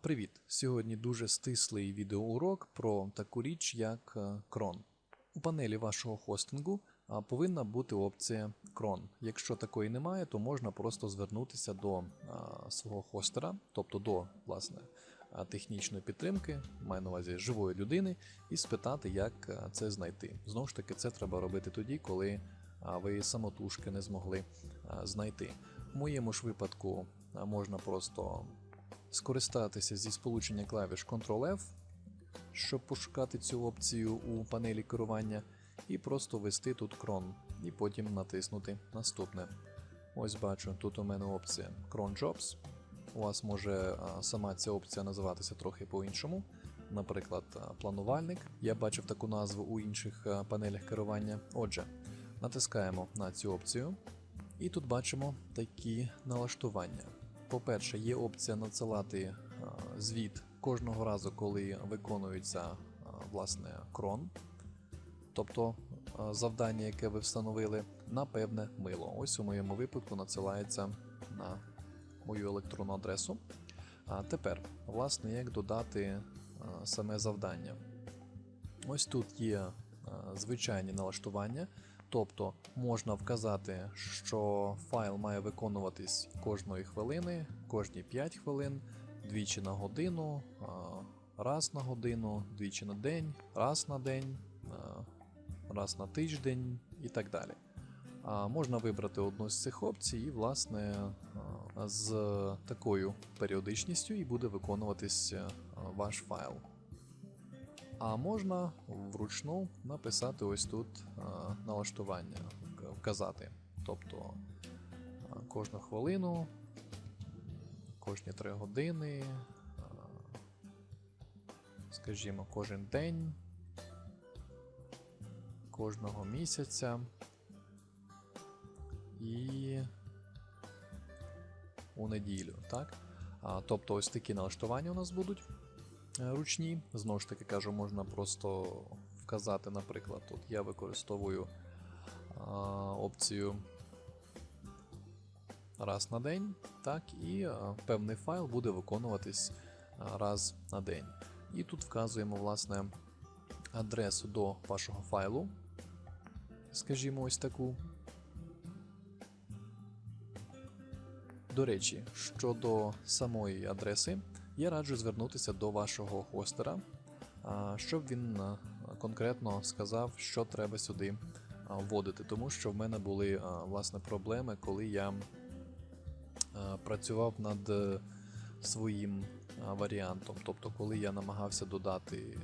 Привіт! Сьогодні дуже стислий відеоурок про таку річ, як е, крон. У панелі вашого хостингу повинна бути опція крон. Якщо такої немає, то можна просто звернутися до свого хостера, тобто до власне, технічної підтримки, маю на увазі живої людини, і спитати, як це знайти. Знову ж таки, це треба робити тоді, коли ви самотужки не змогли знайти. В моєму ж випадку можна просто скористатися зі сполучення клавіш Ctrl-F, щоб пошукати цю опцію у панелі керування, і просто ввести тут крон, і потім натиснути наступне. Ось бачу, тут у мене опція Cron Jobs. У вас може сама ця опція називатися трохи по-іншому. Наприклад, планувальник. Я бачив таку назву у інших панелях керування. Отже, натискаємо на цю опцію, і тут бачимо такі налаштування. По-перше, є опція надсилати звіт кожного разу, коли виконується власне крон, тобто завдання, яке ви встановили, на певне мило. Ось у моєму випадку надсилається на мою електронну адресу. А тепер, власне, як додати саме завдання. Ось тут є звичайні налаштування. Тобто можна вказати, що файл має виконуватись кожної хвилини, кожні 5 хвилин, двічі на годину, раз на годину, двічі на день, раз на день, раз на тиждень і так далі. А можна вибрати одну з цих опцій, і, власне, з такою періодичністю і буде виконуватись ваш файл. А можна вручну написати ось тут а, налаштування, вказати. Тобто кожну хвилину, кожні 3 години, а, скажімо, кожен день, кожного місяця і у неділю. Так? Тобто ось такі налаштування у нас будуть е, ручні. Знову ж таки кажу, можна просто вказати, наприклад, тут я використовую а, опцію раз на день, так, і а, певний файл буде виконуватись раз на день. І тут вказуємо, власне, адресу до вашого файлу, скажімо, ось таку. До речі, щодо самої адреси, я раджу звернутися до вашого хостера, щоб він конкретно сказав, що треба сюди вводити, тому що в мене були власне проблеми, коли я працював над е, своїм варіантом, тобто коли я намагався додати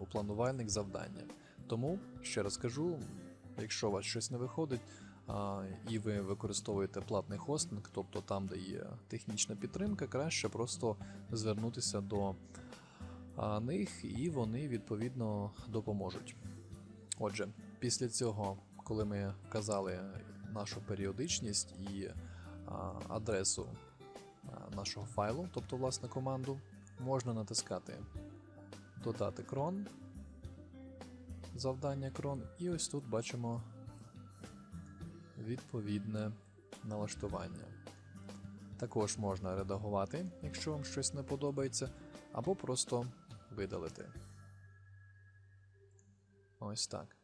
у планувальник завдання. Тому ще раз кажу, якщо у вас щось не виходить, і ви використовуєте платний хостинг, тобто там, де є технічна підтримка, краще просто звернутися до них, і вони відповідно допоможуть. Отже, після цього, коли ми вказали нашу періодичність і адресу нашого файлу, тобто власне команду, можна натискати Додати крон, завдання крон, і ось тут бачимо відповідне налаштування. Також можна редагувати, якщо вам щось не подобається, або просто видалити. Ось так.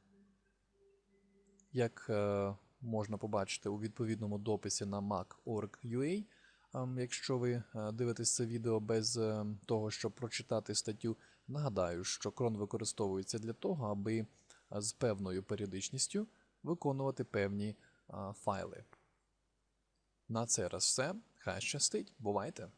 Як е, можна побачити у відповідному дописі на mac.org.ua, ем, якщо ви е, дивитесь це відео без е, того, щоб прочитати статтю, нагадаю, що крон використовується для того, аби з певною періодичністю виконувати певні файли. На це раз все. Хай щастить, бувайте!